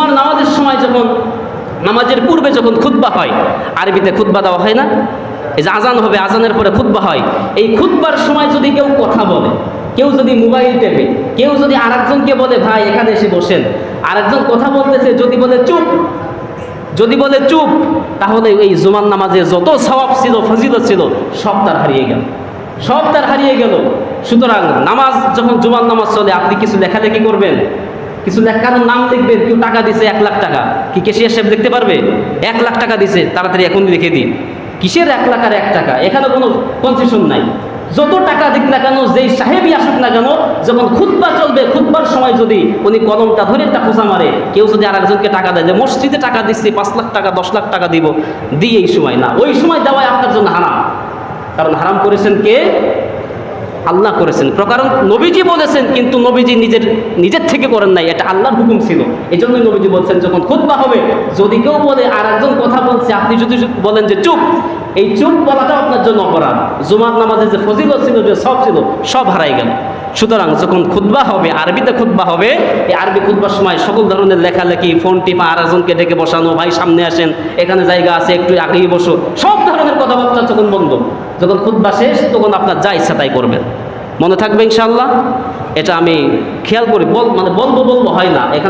জুমার নামাজের সময় যখন, নামাজের পূর্বে যখন খুতবা হয়, আরবিতে খুতবা দেওয়া হয় না? এই যে আজান হবে, আজানের পরে খুতবা হয়। এই খুতবার সময় যদি কেউ কথা বলে, কেউ যদি মোবাইল টেপে, কেউ যদি আরেকজনকে বলে, ভাই, এখানে এসে বসেন। আরেকজন কথা বলতেছে, যদি বলে, চুপ। যদি বলে, চুপ, তাহলে এই জুমান নামাজে যত সওয়াব ছিল, ফজিলত ছিল, সব তার হারিয়ে গেল। সব তার হারিয়ে গেল। সুতরাং নামাজ যখন জুমান নামাজ চলে, আপনি কিছু লেখালেখি করবেন? কিছু লেখার নাম লিখবেন কেউ টাকা দিছে এক লাখ টাকা। কি কেশিয়ার সাহেব দেখতে পারবে? এক লাখ টাকা দিছে, তাড়াতাড়ি এখন লিখে দিন কিসের এক লাখ আর এক টাকা? এখানে কোনো কনসেশন নাই। যত টাকা দিক না কেন, যেই সাহেবই আসুক না কেন যখন খুতবা চলবে, খুতবার সময় যদি উনি কলমটা ধরে একটা খোঁচা মারে, কেউ যদি আর একজনকে টাকা দেয়, যে মসজিদে টাকা দিচ্ছি, পাঁচ লাখ টাকা, দশ লাখ টাকা দিব, দিয়ে এই সময় না। ওই সময় দেওয়াই আপনার জন্য হারাম। কারণ হারাম করেছেন কে? আল্লাহ করেছেন। কারণ নবীজি বলেছেন, কিন্তু নবীজি নিজের নিজের থেকে করেন নাই। এটা আল্লাহর হুকুম ছিল। এই জন্যই নবীজি বলছেন, যখন খুতবা হবে, যদি কেউ বলে আর একজন কথা বলছে, আপনি যদি বলেন যে চুপ, এই চুপ বলাটা আপনার জন্য অপরাধ। জুমার নামাজের যে ফজিলত ছিল, যে সব ছিল, সব হারাই গেল। সুতরাং যখন খুতবা হবে, আরবিতে খুতবা হবে, এই আরবি খুতবার সময় সকল ধরনের লেখালেখি, ফোন টিপা একজনকে ডেকে বসানো, ভাই, সামনে আসেন, এখানে জায়গা আছে, একটু আগেই বসো। সব কথাবার্তা যখন বন্ধ, যখন খুদ্ শেষ, তখন আপনার যা ইচ্ছা তাই করবেন। মনে থাকবে ইনশাল্লাহ এটা আমি খেয়াল করি, বল মানে বলব বলব হয় না। এখানে